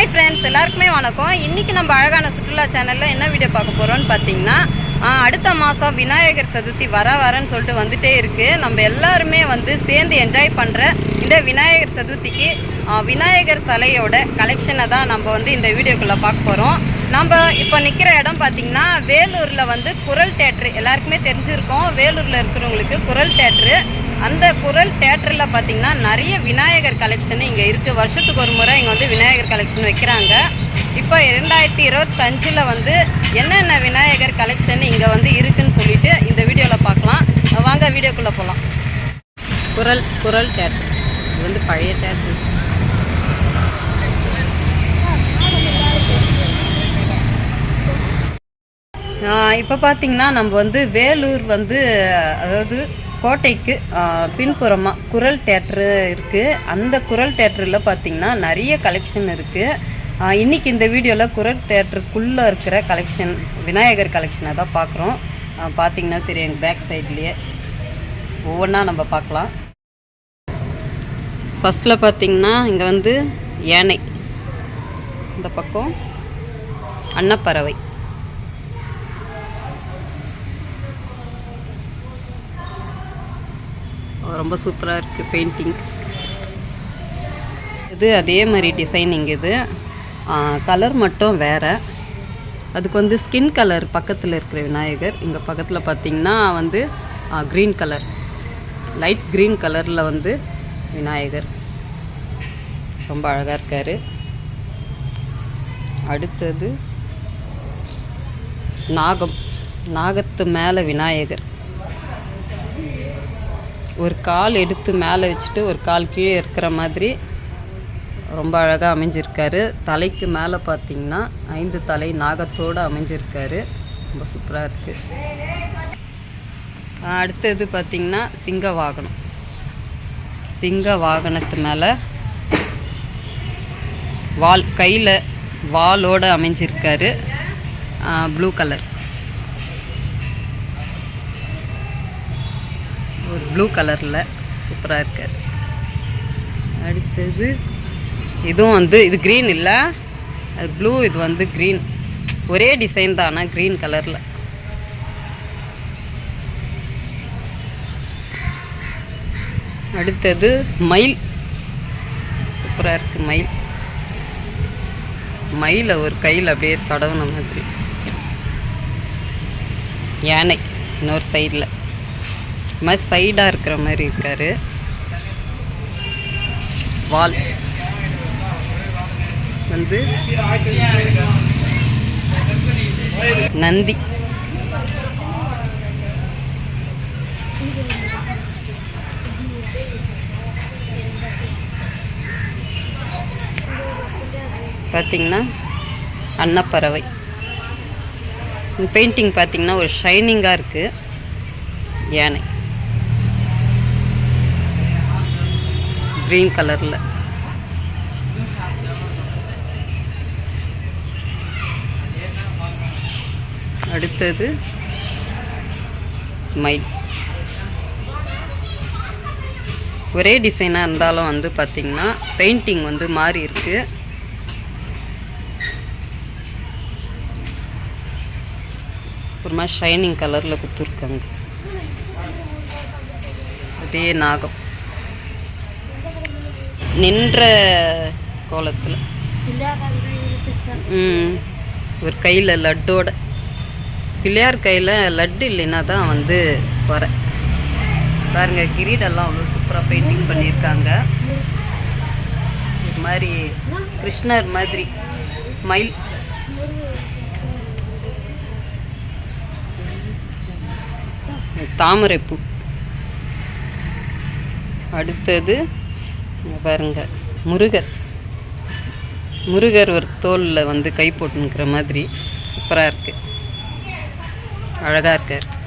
Hi friends எல்லாருக்குமே வணக்கம். இன்றைக்கி நம்ம அழகான சுற்றுலா சேனலில் என்ன வீடியோ பார்க்க போகிறோம்னு பார்த்தீங்கன்னா அடுத்த மாதம் விநாயகர் சதுர்த்தி வர வரன்னு சொல்லிட்டு வந்துட்டே இருக்குது நம்ம எல்லாருமே வந்து சேர்ந்து என்ஜாய் பண்ணுற இந்த விநாயகர் சதுர்த்திக்கு விநாயகர் சிலையோட கலெக்ஷனை தான் நம்ம வந்து இந்த வீடியோக்குள்ளே பார்க்க போகிறோம் நம்ம இப்போ நிற்கிற இடம் பார்த்தீங்கன்னா வேலூரில் வந்து குரல் தேட்ரு எல்லாருக்குமே தெரிஞ்சிருக்கோம். வேலூரில் இருக்கிறவங்களுக்கு குரல் தேட்ரு அந்த குரல் தேட்டரில் பார்த்தீங்கன்னா நிறைய விநாயகர் கலெக்ஷன் இங்கே இருக்குது வருஷத்துக்கு ஒரு முறை இங்கே வந்து விநாயகர் கலெக்ஷன் வைக்கிறாங்க. இப்போ இரண்டாயிரத்தி இருபத்தஞ்சில் வந்து என்னென்ன விநாயகர் கலெக்ஷன் இங்கே வந்து இருக்குன்னு சொல்லிட்டு இந்த வீடியோவில் பார்க்கலாம் வாங்க வீடியோக்குள்ளே போகலாம் குரல் குரல் தேட்டர் இது வந்து பழைய தேட்டர் இப்போ பார்த்தீங்கன்னா நம்ம வந்து வேலூர் வந்து அதாவது கோட்டைக்கு பின்புறமாக குரல் தேட்ரு இருக்குது அந்த குரல் தேட்டரில் பார்த்தீங்கன்னா நிறைய கலெக்ஷன் இருக்குது இன்றைக்கி இந்த வீடியோவில் குரல் தேட்டருக்குள்ளே இருக்கிற கலெக்ஷன் விநாயகர் கலெக்ஷனை தான் பார்க்குறோம் பார்த்தீங்கன்னா தெரியும் பேக் சைட்லேயே ஒவ்வொன்றா நம்ம பார்க்கலாம் ஃபஸ்ட்டில் பார்த்திங்கன்னா இங்கே வந்து யானை. இந்த பக்கம் அன்னப்பறவை. ரொம்ப சூப்பராக இருக்குது பெயிண்டிங் இது அதே மாதிரி டிசைனிங் இது. கலர் மட்டும் வேறு. அதுக்கு வந்து ஸ்கின் கலர் பக்கத்தில் இருக்கிற விநாயகர். இங்கே பக்கத்தில் பார்த்திங்கன்னா வந்து க்ரீன் கலர் லைட் க்ரீன் கலரில் வந்து விநாயகர். ரொம்ப அழகாக இருக்கார். அடுத்தது நாகம். நாகத்து மேலே விநாயகர். ஒரு கால் எடுத்து மேலே வச்சுட்டு ஒரு கால் கீழே இருக்கிற மாதிரி ரொம்ப அழகாக அமைஞ்சிருக்காரு. தலைக்கு மேலே பார்த்தீங்கன்னா ஐந்து தலை நாகத்தோடு அமைஞ்சிருக்காரு. ரொம்ப சூப்பராக இருக்குது அடுத்தது பார்த்திங்கன்னா சிங்க வாகனம். சிங்க வாகனத்து மேலே வால் கையில் வாலோடு அமைஞ்சிருக்காரு. Blue colour. ப்ளூ கலரில் சூப்பராக இருக்கார் அடுத்தது இதுவும் வந்து இது க்ரீன் இல்லை. அது ப்ளூ இது வந்து க்ரீன் ஒரே டிசைன் தான் ஆனால் க்ரீன் கலரில் அடுத்தது மயில். சூப்பராக இருக்குது மயில். மயிலை ஒரு கையில் அப்படியே தடவுன மாதிரி. யானை இன்னொரு சைடில் இது மாதிரி சைடாக இருக்கிற மாதிரி இருக்காரு. வால். வந்து நந்தி. பார்த்தீங்கன்னா அன்னப்பறவை. பெயிண்டிங் பார்த்தீங்கன்னா ஒரு ஷைனிங்காக இருக்குது யானை. க்ரீன் கலரில் அடுத்தது மயில் ஒரே டிசைனாக இருந்தாலும் வந்து பார்த்திங்கன்னா பெயிண்டிங் வந்து மாறி இருக்கு. ஒரு மாதிரி ஷைனிங் கலரில் கொடுத்துருக்காங்க. அதே நாகம். நின்ற கோலத்தில். ம். ஒரு கையில் லட்டோட. பிள்ளையார் கையில் லட்டு இல்லைன்னா தான் வந்து வர. பாருங்க கிரீடெல்லாம் அவ்வளோ சூப்பராக பெயிண்டிங் பண்ணியிருக்காங்க. இது மாதிரி கிருஷ்ணர் மாதிரி மயில். தாமரைப்பூ. அடுத்தது பாருங்க. முருகர். முருகர் ஒரு தோலில் வந்து கை போட்டுன்னுக்கிற மாதிரி சூப்பராக இருக்குது அழகாக இருக்கார்.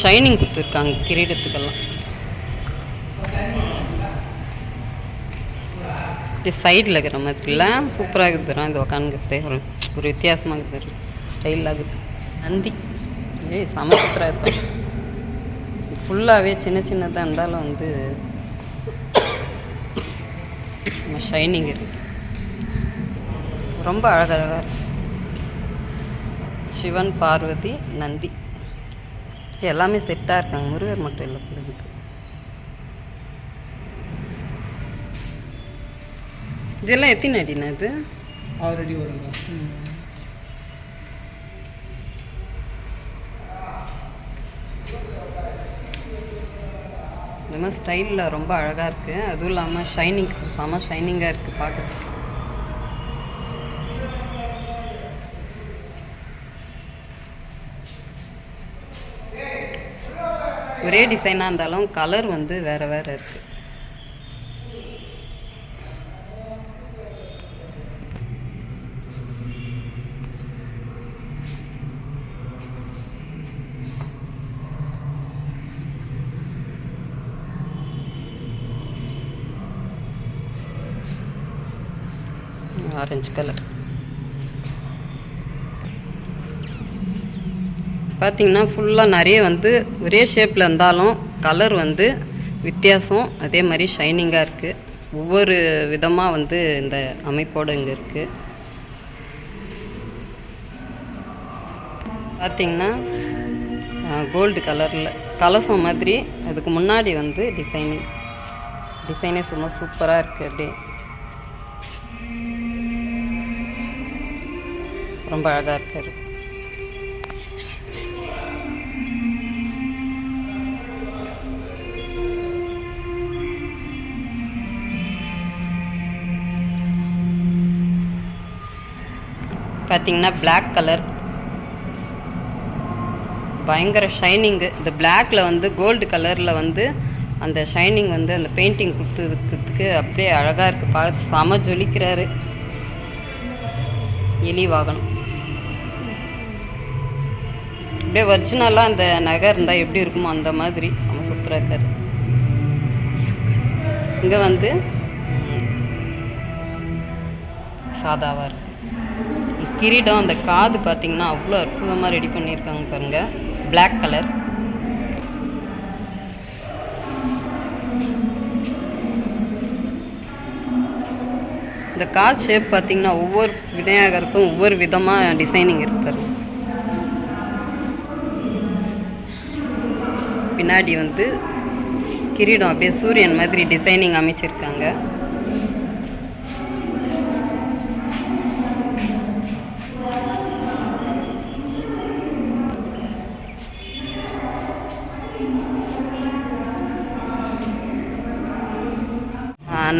ஷைனிங் கொடுத்துருக்காங்க கிரீடத்துக்கெல்லாம். இது சைடில் இருக்கிற மாதிரில சூப்பராக இருக்குது இது உக்காந்துக்கிறது ஒரு ஒரு வித்தியாசமாக இருக்குது ஸ்டைலாக இருக்குது. நந்தி. ஏய் செம சூப்பராக இருக்கும் ஃபுல்லாகவே சின்ன சின்னதாக இருந்தாலும் வந்து நம்ம ஷைனிங் இருக்கு. ரொம்ப அழகழகாக இருக்கு. சிவன் பார்வதி நந்தி. எல்லாமே செட்டாக இருக்காங்க. முருகர் மட்டும் இல்லை பிள்ளைங்களுக்கு இதெல்லாம் எத்தனை அடிண்ணா இது? ஆறு அடி வருங்க இந்த மாதிரி ஸ்டைலில் ரொம்ப அழகாக இருக்குது அதுவும் இல்லாமல் ஷைனிங் செம ஷைனிங்காக இருக்குது பார்க்குறதுக்கு ஒரே டிசைனாக இருந்தாலும் கலர் வந்து வேறு வேறு இருக்குது ஆரஞ்சு கலர் பார்த்தீங்கன்னா ஃபுல்லாக நிறைய வந்து ஒரே ஷேப்பில் இருந்தாலும் கலர் வந்து வித்தியாசம். அதே மாதிரி ஷைனிங்காக இருக்குது ஒவ்வொரு விதமாக வந்து இந்த அமைப்போடு இங்கே இருக்குது பார்த்தீங்கன்னா கோல்டு கலரில் கலசம் மாதிரி அதுக்கு முன்னாடி வந்து டிசைனிங் டிசைனே சும்மா சூப்பராக இருக்குது அப்படியே. ரொம்ப அழகாக இருக்காரு. பார்த்தீங்கன்னா பிளாக் கலர் பயங்கர ஷைனிங்கு இந்த பிளாக்ல வந்து கோல்டு கலரில் வந்து அந்த ஷைனிங் வந்து அந்த பெயிண்டிங் கொடுத்ததுக்கு அப்படியே அழகாக இருக்குது பார்த்து செம ஜொலிக்கிறாரு. எலி வாகனம். அப்படியே ஒரிஜினலாக அந்த நகை இருந்தால் எப்படி இருக்குமோ அந்த மாதிரி. செம சூப்பராக இருக்காரு. இங்கே வந்து சாதாவாக இருக்கு. கிரீடம் அந்த காது பார்த்தீங்கன்னா அவ்வளோ அற்புதமாக ரெடி பண்ணியிருக்காங்க பாருங்க. பிளாக் கலர் இந்த கால் ஷேப் பார்த்தீங்கன்னா ஒவ்வொரு விநாயகருக்கும் ஒவ்வொரு விதமாக டிசைனிங் இருப்பார் பின்னாடி வந்து கிரீடம் அப்படியே சூரியன் மாதிரி டிசைனிங் அமைச்சிருக்காங்க.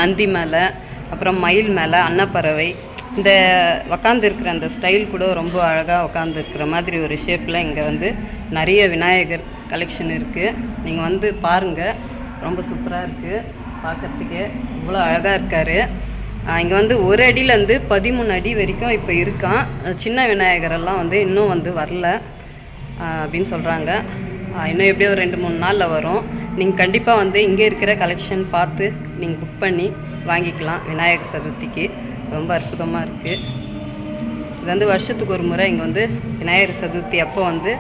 நந்தி மேலே அப்புறம் மயில் மேலே அன்னப்பறவை. இந்த உக்காந்துருக்கிற அந்த ஸ்டைல் கூட ரொம்ப அழகாக உக்காந்துருக்கிற மாதிரி ஒரு ஷேப்பில் இங்கே வந்து நிறைய விநாயகர் கலெக்ஷன் இருக்குது நீங்கள் வந்து பாருங்கள் ரொம்ப சூப்பராக இருக்குது பார்க்கறதுக்கே இவ்வளோ அழகாக இருக்கார். இங்கே வந்து ஒரு அடியிலேருந்து பதிமூணு அடி வரைக்கும் இப்போ இருக்கான். சின்ன விநாயகரெல்லாம் வந்து இன்னும் வந்து வரல அப்படின்னு சொல்கிறாங்க இன்னும் எப்படியோ ஒரு ரெண்டு மூணு நாளில் வரும். நீங்கள் கண்டிப்பாக வந்து இங்கே இருக்கிற கலெக்ஷன் பார்த்து நீங்கள் புக் பண்ணி வாங்கிக்கலாம் விநாயகர் சதுர்த்திக்கு. ரொம்ப அற்புதமாக இருக்குது இது வந்து வருஷத்துக்கு ஒரு முறை இங்கே வந்து விநாயகர் சதுர்த்தி அப்போ வந்து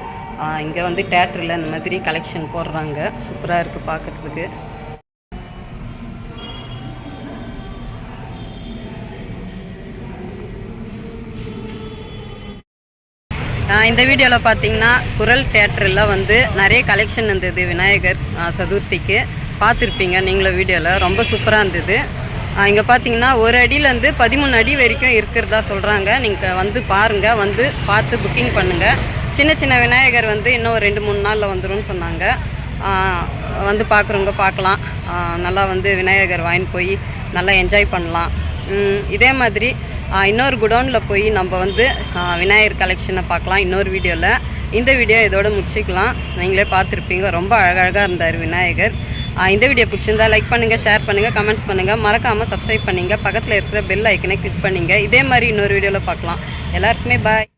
இங்கே வந்து தேட்டரில் இந்த மாதிரி கலெக்ஷன் போடுறாங்க. சூப்பராக இருக்குது பார்க்குறதுக்கு இந்த வீடியோவில் பார்த்தீங்கன்னா குரல் தேட்டரில் வந்து நிறைய கலெக்ஷன் இருந்தது விநாயகர் சதுர்த்திக்கு. பார்த்துருப்பீங்க நீங்களும் வீடியோவில் ரொம்ப சூப்பராக இருந்தது. இங்கே பார்த்தீங்கன்னா ஒரு அடியிலேருந்து பதிமூணு அடி வரைக்கும் இருக்கிறதா சொல்கிறாங்க நீங்கள் வந்து பாருங்கள் வந்து பார்த்து புக்கிங் பண்ணுங்கள் சின்ன சின்ன விநாயகர் வந்து இன்னும் ஒரு ரெண்டு மூணு நாளில் வந்துடும் சொன்னாங்க. வந்து பார்க்குறவங்க பார்க்கலாம் நல்லா வந்து விநாயகர் வாங்கிட்டு போய் நல்லா என்ஜாய் பண்ணலாம். இதே மாதிரி இன்னொரு குடோனில் போய் நம்ம வந்து விநாயகர் கலெக்ஷனை பார்க்கலாம். இன்னொரு வீடியோவில் இந்த வீடியோ இதோட முடிச்சுக்கலாம். நீங்களே பார்த்துருப்பீங்க. ரொம்ப அழகழகாக இருந்தார் விநாயகர். இந்த வீடியோ பிடிச்சிருந்தா லைக் பண்ணுங்கள் ஷேர் பண்ணுங்கள் கமெண்ட்ஸ் பண்ணுங்கள் மறக்காமல் சப்ஸ்கிரைப் பண்ணிங்க. பக்கத்தில் இருக்கிற பெல் ஐக்கனை கிளிக் பண்ணிங்க. இதே மாதிரி இன்னொரு வீடியோவில் பார்க்கலாம். எல்லாருக்குமே பாய்